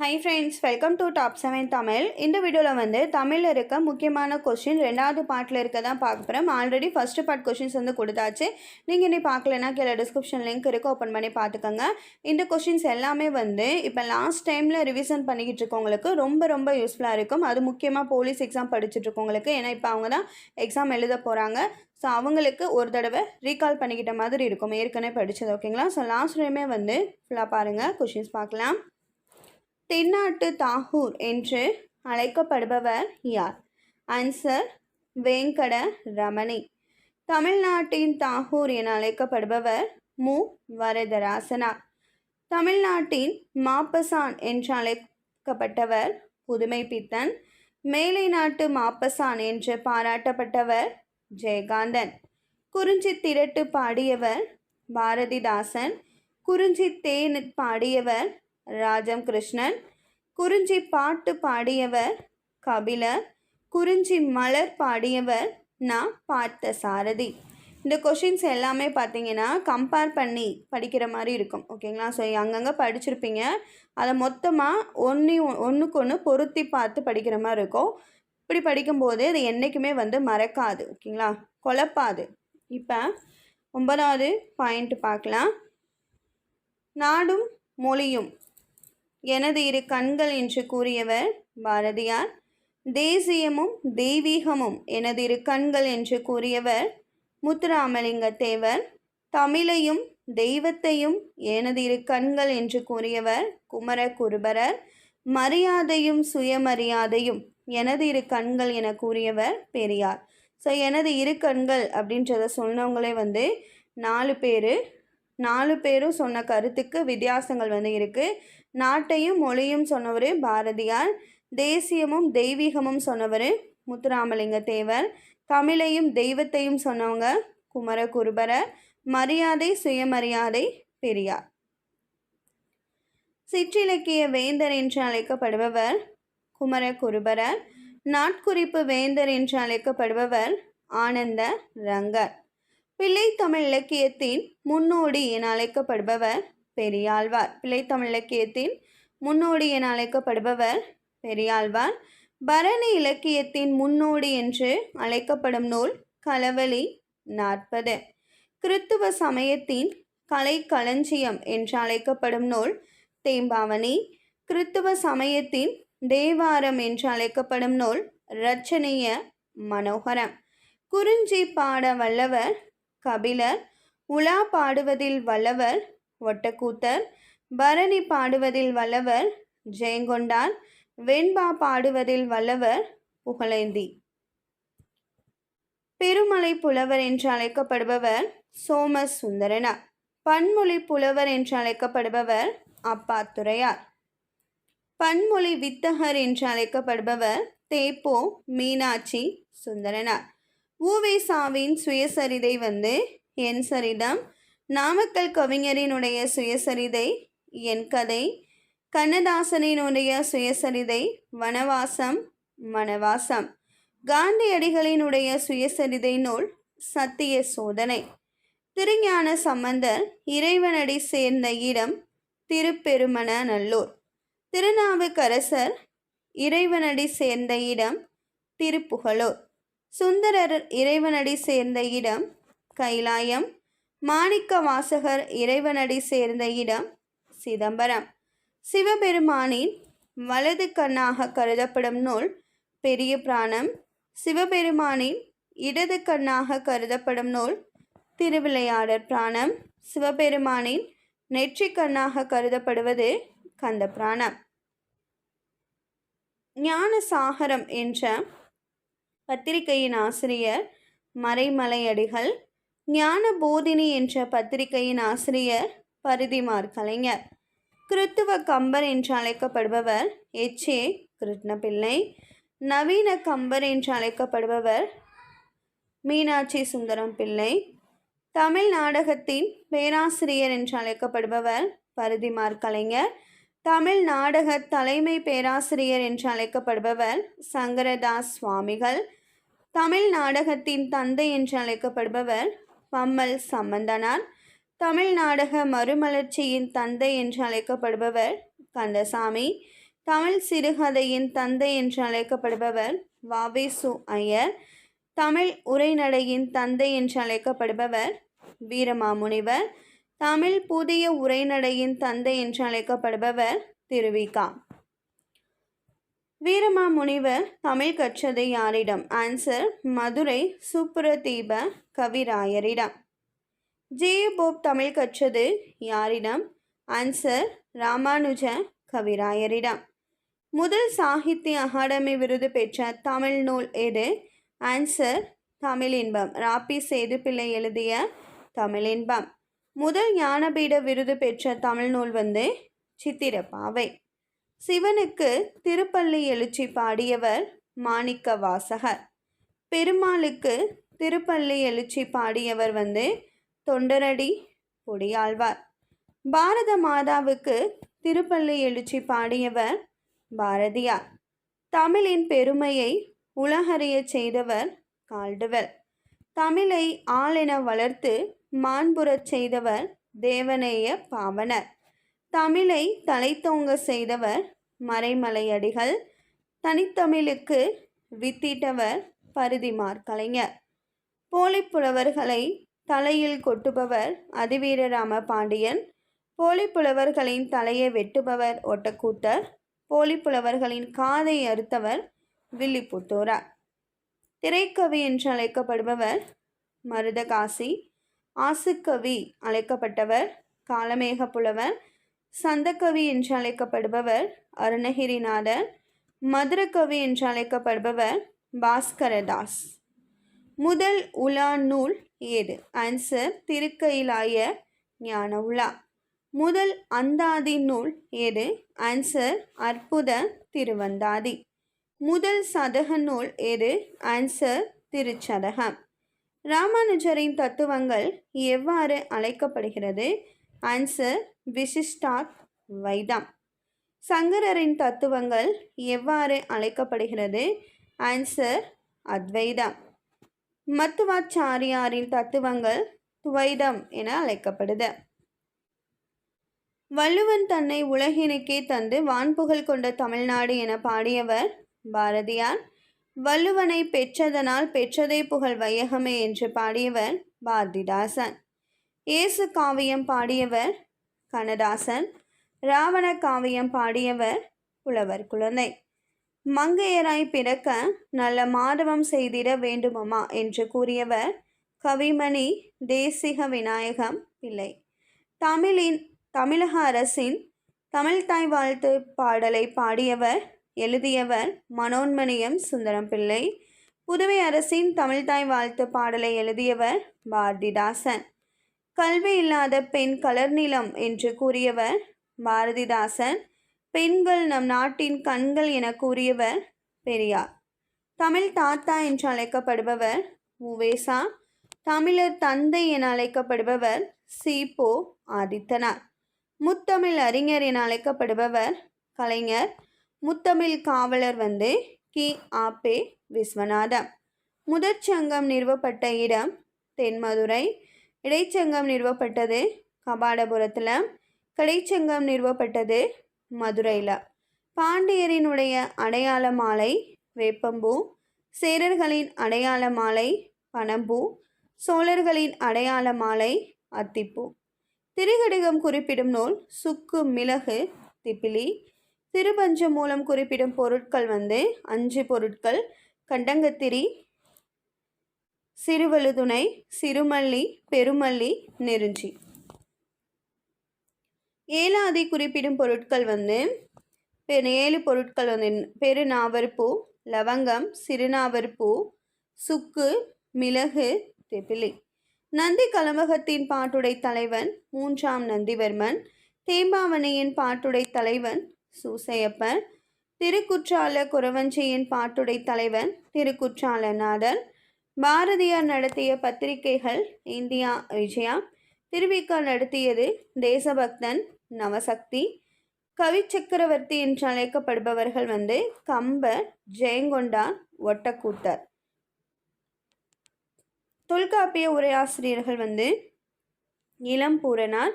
Hi friends welcome to top seven Tamil இந்த வீடியோவில் வந்து தமிழில் இருக்க முக்கியமான கொஷின் ரெண்டாவது பார்ட்டில் இருக்க தான் பார்க்க போகிறோம் ஆல்ரெடி ஃபஸ்ட்டு பார்ட் கொஷின்ஸ் வந்து கொடுத்தாச்சு. நீங்கள் இன்னும் பார்க்கலன்னா கீழே டிஸ்கிரிப்ஷன் லிங்க் இருக்குது ஓப்பன் பண்ணி பார்த்துக்கோங்க. இந்த கொஷின்ஸ் எல்லாமே வந்து இப்போ லாஸ்ட் டைமில் ரிவிஷன் பண்ணிக்கிட்டு இருக்கவங்களுக்கு ரொம்ப ரொம்ப யூஸ்ஃபுல்லாக இருக்கும். அது முக்கியமாக போலீஸ் எக்ஸாம் படிச்சுட்டு இருக்கவங்களுக்கு. ஏன்னா இப்போ அவங்க தான் எக்ஸாம் எழுத போகிறாங்க ஸோ அவங்களுக்கு ஒரு தடவை ரீகால் பண்ணிக்கிட்ட மாதிரி இருக்கும். ஏற்கனவே படித்தது ஓகேங்களா ஸோ லாஸ்ட் டைமே வந்து ஃபுல்லாக பாருங்கள் கொஷின்ஸ் பார்க்கலாம். தென்னாட்டு தாகூர் என்று அழைக்கப்படுபவர் யார்? ஆன்சர் வேங்கட ரமணி. தமிழ்நாட்டின் தாகூர் என அழைக்கப்படுபவர் மு. வரதராசனார் தமிழ்நாட்டின் மாப்பசான் என்று அழைக்கப்பட்டவர் புதுமை பித்தன். மேலை நாட்டு மாப்பசான் என்று பாராட்டப்பட்டவர் ஜெயகாந்தன். குறிஞ்சி திரட்டு பாடியவர் பாரதிதாசன். குறிஞ்சி தேனு பாடியவர் ராஜம் கிருஷ்ணன் குறிஞ்சி பாட்டு பாடியவர் கபிலர். குறிஞ்சி மலர் பாடியவர் நான் பார்த்த சாரதி இந்த கொஷின்ஸ் எல்லாமே பார்த்தீங்கன்னா கம்பேர் பண்ணி படிக்கிற மாதிரி இருக்கும். ஓகேங்களா ஸோ அங்கங்கே படிச்சிருப்பீங்க. அதை மொத்தமாக ஒன்று ஒன்றுக்கு ஒன்று பொருத்தி பார்த்து படிக்கிற மாதிரி இருக்கும். இப்படி படிக்கும்போது அது என்றைக்குமே வந்து மறக்காது. ஓகேங்களா குழப்பாது. இப்போ ஒன்பதாவது பாயிண்ட் பார்க்கலாம். நாடும் மொழியும். எனது இரு கண்கள் என்று கூறியவர் பாரதியார். தேசியமும் தெய்வீகமும் எனது இரு கண்கள் என்று கூறியவர் முத்துராமலிங்க தேவர் தமிழையும் தெய்வத்தையும் எனது இரு கண்கள் என்று கூறியவர் குமர குருபரர் மரியாதையும் சுயமரியாதையும் எனது இரு கண்கள் என கூறியவர் பெரியார். ஸோ எனது இரு கண்கள் அப்படின்றத சொன்னவங்களே வந்து நாலு பேர் நாலு பேரும் சொன்ன கருத்துக்கு வித்தியாசங்கள் வந்து இருக்குது நாட்டையும் மொழியும் சொன்னவர் பாரதியார் தேசியமும் தெய்வீகமும் சொன்னவர் முத்துராமலிங்க தேவர் தமிழையும் தெய்வத்தையும் சொன்னவங்க குமரகுருபரர் மரியாதை சுயமரியாதை பெரியார். சிற்றிலக்கிய வேந்தர் என்று அழைக்கப்படுபவர் குமரகுருபரர் நாட்குறிப்பு வேந்தர் என்று அழைக்கப்படுபவர் ஆனந்த ரங்கர். பிள்ளைத்தமிழ் இலக்கியத்தின் முன்னோடி என அழைக்கப்படுபவர் பெரியாழ்வார். பிள்ளைத்தமிழ் இலக்கியத்தின் முன்னோடி என அழைக்கப்படுபவர் பெரியாழ்வார். பரணி இலக்கியத்தின் முன்னோடி என்று அழைக்கப்படும் நூல் கலவழி நாற்பது. கிறித்துவ சமயத்தின் கலை களஞ்சியம் என்று அழைக்கப்படும் நூல் தேம்பாவணி. கிறித்துவ சமயத்தின் தேவாரம் என்று அழைக்கப்படும் நூல் ரச்சனைய மனோகரம். குறிஞ்சி பாட வல்லவர் கபிலர் உலா பாடுவதில் வல்லவர் ஒட்டக்கூத்தர் பரணி பாடுவதில் வல்லவர் ஜெயங்கொண்டார் வெண்பா பாடுவதில் வல்லவர் புகழேந்தி. பெருமலை புலவர் என்று அழைக்கப்படுபவர் சோம சுந்தரனார் பன்மொழி புலவர் என்று அழைக்கப்படுபவர் அப்பாத்துரையார் பன்மொழி வித்தகர் என்று அழைக்கப்படுபவர் தேப்போ மீனாட்சி சுந்தரனார். ஊவேசாவின் சுயசரிதை வந்து என் சரிதம். நாமக்கல் கவிஞரினுடைய சுயசரிதை என் கதை. கண்ணதாசனினுடைய சுயசரிதை வனவாசம் வனவாசம் காந்தியடிகளினுடைய சுயசரிதை நூல் சத்திய சோதனை. திருஞான சம்பந்தர் இறைவனடி சேர்ந்த இடம் திருப்பெருமன நல்லூர் திருநாவுக்கரசர் இறைவனடி சேர்ந்த இடம் திருப்புகழூர். சுந்தரர் இறைவனடி சேர்ந்த இடம் கைலாயம். மாணிக்க வாசகர் இறைவனடி சேர்ந்த இடம் சிதம்பரம். சிவபெருமானின் வலது கண்ணாக கருதப்படும் நூல் பெரிய பிராணம். சிவபெருமானின் இடது கண்ணாக கருதப்படும் நூல் திருவிளையாடற் பிராணம். சிவபெருமானின் நெற்றி கண்ணாக கருதப்படுவது கந்த பிராணம். ஞான சாகரம் என்ற பத்திரிகையின் ஆசிரியர் மறைமலையடிகள் ஞான போதினி என்ற பத்திரிகையின் ஆசிரியர் பரிதிமார் கலைஞர் கிறித்துவ கம்பர் என்று அழைக்கப்படுபவர் எச். ஏ. கிருஷ்ணபிள்ளை நவீன கம்பர் என்று அழைக்கப்படுபவர் மீனாட்சி சுந்தரம் பிள்ளை தமிழ் நாடகத்தின் பேராசிரியர் என்று அழைக்கப்படுபவர் பரிதிமார் கலைஞர் தமிழ் நாடக தலைமை பேராசிரியர் என்று அழைக்கப்படுபவர் சங்கரதாஸ் சுவாமிகள் தமிழ் நாடகத்தின் தந்தை என்று அழைக்கப்படுபவர் பம்மல் சம்பந்தனார். தமிழ் நாடக மறுமலர்ச்சியின் தந்தை என்று அழைக்கப்படுபவர் கந்தசாமி. தமிழ் சிறுகதையின் தந்தை என்று அழைக்கப்படுபவர் வாவேசு ஐயர். தமிழ் உரைநடையின் தந்தை என்று அழைக்கப்படுபவர் வீரமாமுனிவர். தமிழ் புதிய உரைநடையின் தந்தை என்று அழைக்கப்படுபவர் திருவிகா. வீரமாமுனிவர் தமிழ் கற்றது யாரிடம்? ஆன்சர் மதுரை சுப்புரதீப கவிராயரிடம். ஜே போப் தமிழ் கற்றது யாரிடம்? ஆன்சர் ராமானுஜ கவிராயரிடம். முதல் சாகித்ய அகாடமி விருது பெற்ற தமிழ் நூல் எது? ஆன்சர் தமிழின்பம் ராப்பி சேதுப்பிள்ளை எழுதிய தமிழின்பம் முதல் ஞானபீட விருது பெற்ற தமிழ் நூல் வந்து சித்திரப்பாவை. சிவனுக்கு திருப்பள்ளி எழுச்சி பாடியவர் மாணிக்க வாசகர் பெருமாளுக்கு திருப்பள்ளி எழுச்சி பாடியவர் வந்து தொண்டரடி பொடியாழ்வார். பாரத மாதாவுக்கு திருப்பள்ளி எழுச்சி பாடியவர் பாரதியார். தமிழின் பெருமையை உலகறிய செய்தவர் கால்டுவல் தமிழை ஆளென வளர்த்து மாண்புறச் செய்தவர் தேவநேய பாவனர். தமிழை தலைத்தோங்க செய்தவர் மறைமலையடிகள் தனித்தமிழுக்கு வித்திட்டவர் பருதிமார் கலைஞர். போலிப்புலவர்களை தலையில் கொட்டுபவர் அதிவீரராம பாண்டியன் போலிப்புலவர்களின் தலையை வெட்டுபவர் ஒட்டக்கூத்தர் போலிப்புலவர்களின் காதை அறுத்தவர் வில்லிபுத்தூரார் திரைக்கவி என்று அழைக்கப்படுபவர் மருதகாசி ஆசுக்கவி அழைக்கப்பட்டவர் காலமேக புலவர் சந்தக்கவி என்று அழைக்கப்படுபவர் அருணகிரிநாதர் மதுரக்கவி என்று அழைக்கப்படுபவர் பாஸ்கரதாஸ். முதல் உலா நூல் ஏது? ஆன்சர் திருக்கையிலாய ஞான உலா முதல் அந்தாதி நூல் ஏது? ஆன்சர் அற்புத திருவந்தாதி. முதல் சதக நூல் ஏது? ஆன்சர் திருச்சதகம். ராமானுஜரின் தத்துவங்கள் எவ்வாறு அழைக்கப்படுகிறது? ஆன்சர் விசிஷ்டாத் வைதம் சங்கரரின் தத்துவங்கள் எவ்வாறு அழைக்கப்படுகிறது? ஆன்சர் அத்வைதம் மத்துவாச்சாரியாரின் தத்துவங்கள் துவைதம் என அழைக்கப்படுது. வள்ளுவன் தன்னை உலகினுக்கே தந்து வான்புகழ் கொண்ட தமிழ்நாடு என பாடியவர் பாரதியார். வள்ளுவனை பெற்றதனால் பெற்றதே புகழ் வையகமே என்று பாடியவர் பாரதிதாசன். இயேசு காவியம் பாடியவர் கண்ணதாசன் ராவண காவியம் பாடியவர் புலவர் குழந்தை. மங்கையராய் பிறக்க நல்ல மாதவம் செய்திட வேண்டுமமா என்று கூறியவர் கவிமணி தேசிக விநாயகம் பிள்ளை தமிழின் தமிழக அரசின் தமிழ்தாய் வாழ்த்து பாடலை பாடியவர் எழுதியவர் மனோன்மணியம் சுந்தரம் பிள்ளை புதுவை அரசின் தமிழ்தாய் வாழ்த்து பாடலை எழுதியவர் பாரதிதாசன். கல்வி இல்லாத பெண் கலர் நிலம் என்று கூறியவர் பாரதிதாசன். பெண்கள் நம் நாட்டின் கண்கள் என கூறியவர் பெரியார். தமிழ் தாத்தா என்று அழைக்கப்படுபவர் உவேசா. தமிழர் தந்தை என அழைக்கப்படுபவர் சீபோ ஆதித்தனார். முத்தமிழ் அறிஞர் என அழைக்கப்படுபவர் கலைஞர். முத்தமிழ் காவலர் வந்து கி. ஆபே விஸ்வநாதம். முதற்சங்கம் நிறுவப்பட்ட இடம் தென்மதுரை. இடைச்சங்கம் நிறுவப்பட்டது கபாடபுரத்தில். கடைச்சங்கம் நிறுவப்பட்டது மதுரையில் பாண்டியரினுடைய அடையாள மாலை வேப்பம்பூ சேரர்களின் அடையாள மாலை பனம்பூ சோழர்களின் அடையாள மாலை அத்திப்பூ. திருகடிகம் குறிப்பிடும் நூல் சுக்கு மிளகு திப்பிலி. திருபஞ்சம் மூலம் குறிப்பிடும் பொருட்கள் வந்து அஞ்சு பொருட்கள் கண்டங்கத்திரி சிறுவழுதுணை சிறுமல்லி பெருமல்லி நெருஞ்சி. ஏலாதி குறிப்பிடும் பொருட்கள் வந்து ஏழு பொருட்கள் வந்து பெருநாவற்பூ லவங்கம் சிறுநாவற்பூ சுக்கு மிளகு திப்பிலி. நந்தி கலம்பகத்தின் பாட்டுடை தலைவன் மூன்றாம் நந்திவர்மன் தேம்பாவணையின் பாட்டுடை தலைவன் சூசையப்பன் திருக்குற்றால குறவஞ்சியின் பாட்டுடை தலைவன் திருக்குற்றாலநாதர் பாரதியார் நடத்திய பத்திரிகைகள் இந்தியா விஜயா திருவிக்கா நடத்தியது தேசபக்தன் நவசக்தி கவி சக்கரவர்த்தி என்று அழைக்கப்படுபவர்கள் வந்து கம்பர் ஜெயங்கொண்டார் ஒட்டக்கூத்தர். தொல்காப்பிய உரையாசிரியர்கள் வந்து இளம்பூரனார்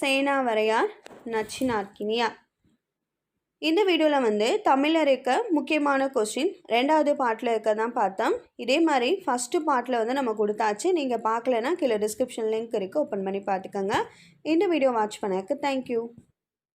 சேனாவரையார் நச்சினார்க்கினியார். இந்த வீடியோவில் வந்து தமிழில் இருக்க முக்கியமான கொஸ்டின் ரெண்டாவது பாட்டில் இருக்க தான் பார்த்தோம். இதே மாதிரி ஃபஸ்ட்டு பார்ட்டில் வந்து நம்ம கொடுத்தாச்சு. நீங்கள் பார்க்கலன்னா கீழே டிஸ்கிரிப்ஷன் லிங்க் இருக்குது ஓப்பன் பண்ணி பார்த்துக்கோங்க. இந்த வீடியோ வாட்ச் பண்ணக்கு தேங்க்யூ